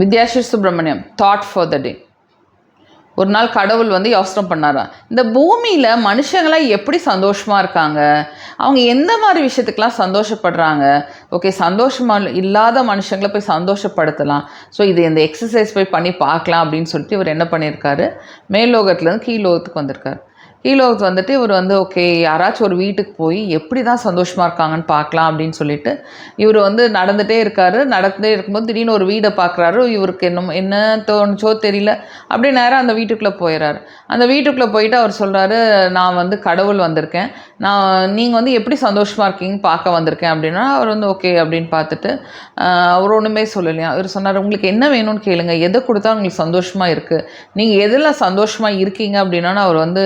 Vidyashree Subramaniam thought for the day ஒரு நாள் கடவுள் வந்து யோசனை பண்ணாராம். இந்த பூமியில் மனுஷங்களாம் எப்படி சந்தோஷமாக இருக்காங்க? அவங்க எந்த மாதிரி விஷயத்துக்கெலாம் சந்தோஷப்படுறாங்க? ஓகே சந்தோஷமாக இல்லாத மனுஷங்களை போய் சந்தோஷப்படுத்தலாம். ஸோ இது இந்த எக்ஸசைஸ் போய் பண்ணி பார்க்கலாம் அப்படின்னு சொல்லிட்டு இவர் என்ன பண்ணியிருக்காரு? மேல்லோகத்துலேருந்து கீழோகத்துக்கு வந்திருக்காரு. கீழோகத்து வந்துட்டு இவர் வந்து ஓகே யாராச்சும் ஒரு வீட்டுக்கு போய் எப்படி தான் சந்தோஷமாக இருக்காங்கன்னு பார்க்கலாம் அப்படின்னு சொல்லிட்டு இவர் வந்து நடந்துகிட்டே இருக்காரு. நடந்துகிட்டே இருக்கும்போது திடீர்னு ஒரு வீடை பார்க்குறாரு. இவருக்கு என்ன என்ன தோணுச்சோ தெரியல. அப்படியே நேராக அந்த வீட்டுக்குள்ளே போயிடுறாரு அந்த வீட்டுக்குள்ளே போயிட்டு அவர் சொல்கிறாரு நான் வந்து கடவுள் வந்திருக்கேன். நான் நீங்கள் வந்து எப்படி சந்தோஷமாக இருக்கீங்கன்னு பார்க்க வந்திருக்கேன் அப்படின்னா அவர் வந்து ஓகே அப்படின்னு பார்த்துட்டு அவர் ஒன்றுமே சொல்லலையா? அவர் சொன்னார் உங்களுக்கு என்ன வேணும்னு கேளுங்க. எதை கொடுத்தா உங்களுக்கு சந்தோஷமாக இருக்குது நீங்கள் எதில் சந்தோஷமாக இருக்கீங்க அப்படின்னா அவர் வந்து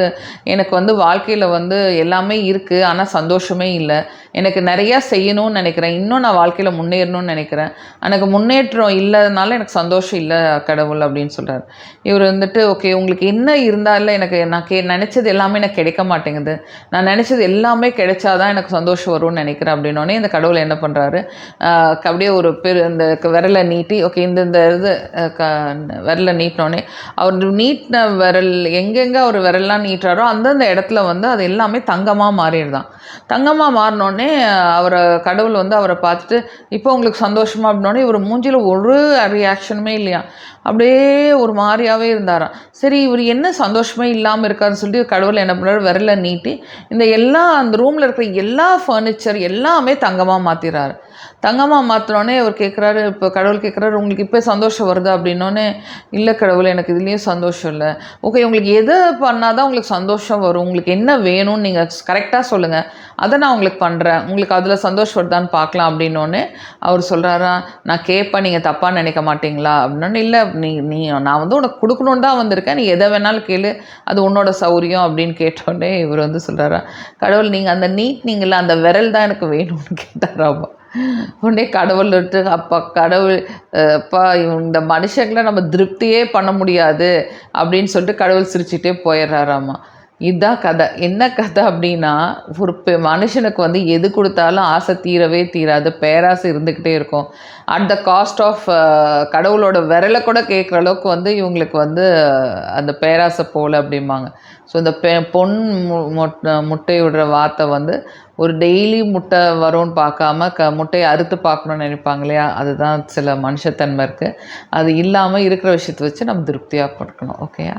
எனக்கு வந்து வாழ்க்கையில் வந்து எல்லாமே இருக்குது ஆனால் சந்தோஷமே இல்லை. எனக்கு நிறையா செய்யணும்னு நினைக்கிறேன். இன்னும் நான் வாழ்க்கையில் முன்னேறணும்னு நினைக்கிறேன். எனக்கு முன்னேற்றம் இல்லாதனால எனக்கு சந்தோஷம் இல்லை கடவுள் அப்படின்னு சொல்கிறார் இவர் வந்துட்டு ஓகே உங்களுக்கு என்ன இருந்தாலும் எனக்கு நான் கே நினச்சது எல்லாமே எனக்கு கிடைக்க மாட்டேங்குது. நான் நினச்சது எல்லாமே கிடைச்சாதான் எனக்கு சந்தோஷம் வரும்னு நினைக்கிறேன் அப்படின்னோடனே இந்த கடவுள் என்ன பண்ணுறாரு அப்படியே ஒரு பெரு இந்த விரலை நீட்டி ஓகே இந்த இந்த இது க விரலை நீட்டினோடனே அவர் நீட்டின விரல் எங்கெங்கே அவர் விரல்லாம் நீட்டுறாரோ அந்தந்த இடத்துல வந்து அது எல்லாமே தங்கமாக மாறிடுதான். தங்கமாக மாறினோடனே அவரை கடவுள் வந்து அவரை பார்த்துட்டு இப்போ உங்களுக்கு சந்தோஷமா? அப்படின்னோடனே இவர் மூஞ்சியில் ஒரு ரியாக்ஷனுமே இல்லையா? அப்படியே ஒரு மாதிரியாகவே இருந்தாராம். சரி இவர் என்ன சந்தோஷமே இல்லாமல் இருக்காருன்னு சொல்லிட்டு கடவுள் என்ன பண்ணுறாரு விரலை நீட்டி இந்த எல்லா அந்த ரூமில் இருக்கிற எல்லா ஃபர்னிச்சர் எல்லாமே தங்கமாக மாற்றிடுறாரு தங்கமாக மாற்றினோடனே அவர் கேட்குறாரு இப்போ கடவுள் கேட்குறாரு உங்களுக்கு இப்போ சந்தோஷம் வருது? அப்படின்னோடனே இல்லை கடவுள் எனக்கு இதுலேயும் சந்தோஷம் இல்லை. ஓகே உங்களுக்கு எதை பண்ணால் தான் உங்களுக்கு சந்தோஷம் வரும். உங்களுக்கு என்ன வேணும்னு நீங்கள் கரெக்டாக சொல்லுங்கள் அதை நான் உங்களுக்கு பண்ணுறேன் உங்களுக்கு அதில் சந்தோஷம் வருதான்னு பார்க்கலாம் அப்படின்னோடனே அவர் சொல்கிறாரா நான் கேட்பேன் நீங்கள் தப்பாக நினைக்க மாட்டீங்களா? அப்படின்னோடனே இல்லை நீ நீ நான் வந்து உனக்கு கொடுக்கணுன்னு தான் வந்திருக்கேன். நீ எதை வேணாலும் கேளு. அது உன்னோட சௌரியம் அப்படின்னு கேட்டோடனே இவர் வந்து சொல்கிறாரா கடவுள் நீங்கள் அந்த நீட் நீங்கள் அந்த விரல் தான் எனக்கு வேணும்னு கேட்டாராமா உடனே கடவுள்கிட்ட அப்பா கடவுள் அப்பா இந்த மனுஷங்களை நம்ம திருப்தியே பண்ண முடியாது அப்படின்னு சொல்லிட்டு கடவுள் சிரிச்சுட்டே போயிடுறாராமா. இதுதான் கதை. என்ன கதை அப்படின்னா ஒரு பெ- மனுஷனுக்கு வந்து எது கொடுத்தாலும் ஆசை தீரவே தீராது. பேராசை இருந்துக்கிட்டே இருக்கும். அட் த காஸ்ட் ஆஃப் கடவுளோட விரலை கூட கேட்குற அளவுக்கு வந்து இவங்களுக்கு வந்து அந்த பேராசை போகல அப்படிம்பாங்க. ஸோ இந்த பெ பொன் மு முட்டை விடுற வார்த்தை வந்து ஒரு டெய்லி முட்டை வரும்னு பார்க்காம க முட்டையை அறுத்து பார்க்கணும்னு நினைப்பாங்க இல்லையா? அதுதான் சில மனுஷத்தன்மை இருக்குது அது இல்லாமல் இருக்கிற விஷயத்தை வச்சு நம்ம திருப்தியாக கொடுக்கணும் ஓகேயா